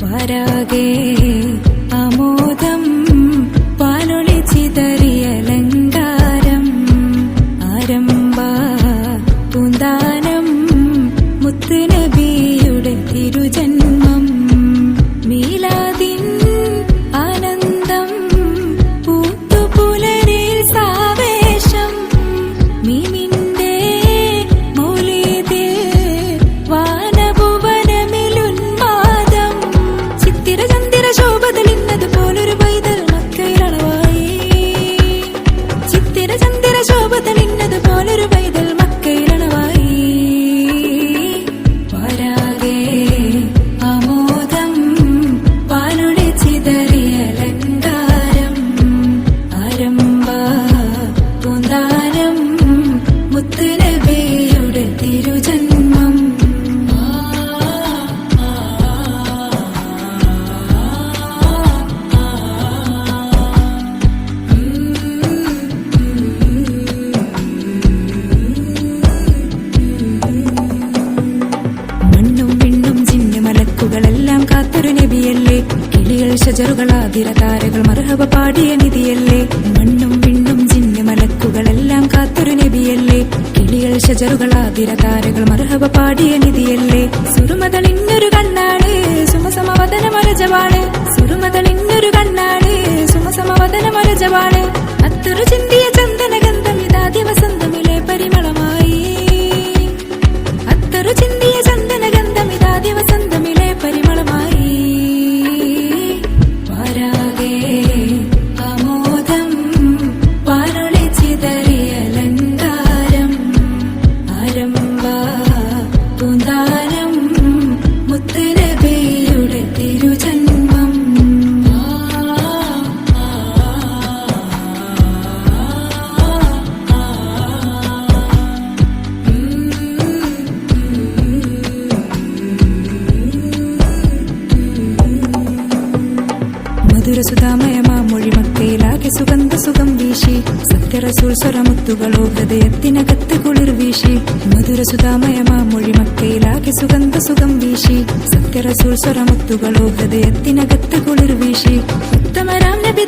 പാരാകെ അമോദം പാലൊളി ചിതറിയലങ്കാരം കാത്തൊരു നബിയല്ലേ? കിളികൾ ഷജറുകളാതിര താരകൾ മർഹബ പാടിയ നിധിയല്ലേ? മണ്ണും വിണ്ണും ജിന്ന് മലക്കുകളെല്ലാം കാത്തൊരു നബിയല്ലേ? കിളികൾ ഷജറുകളാതിര താരകൾ മർഹബ പാടിയ നിധിയല്ലേ? സുറുമതളിന്നൊരു കണ്ണാട് മധുരസുധാമയമാ മൊഴിമക്കയിലാകെ സുഗന്ധ സുഖം വീശി. സത്യറസൂൽ സ്വരമുത്തുകളോ ഹൃദയത്തിനകത്ത് കുളിർ വീശി. മധുരസുധാമയമാ മൊഴിമക്കയിലാകെ സുഗന്ധ സുഖം വീശി. സത്യറസൂൽ സ്വരമുത്തുകളോ ഹൃദയത്തിനകത്ത് കുളിർ വീശി. ഉത്തമരാം നബി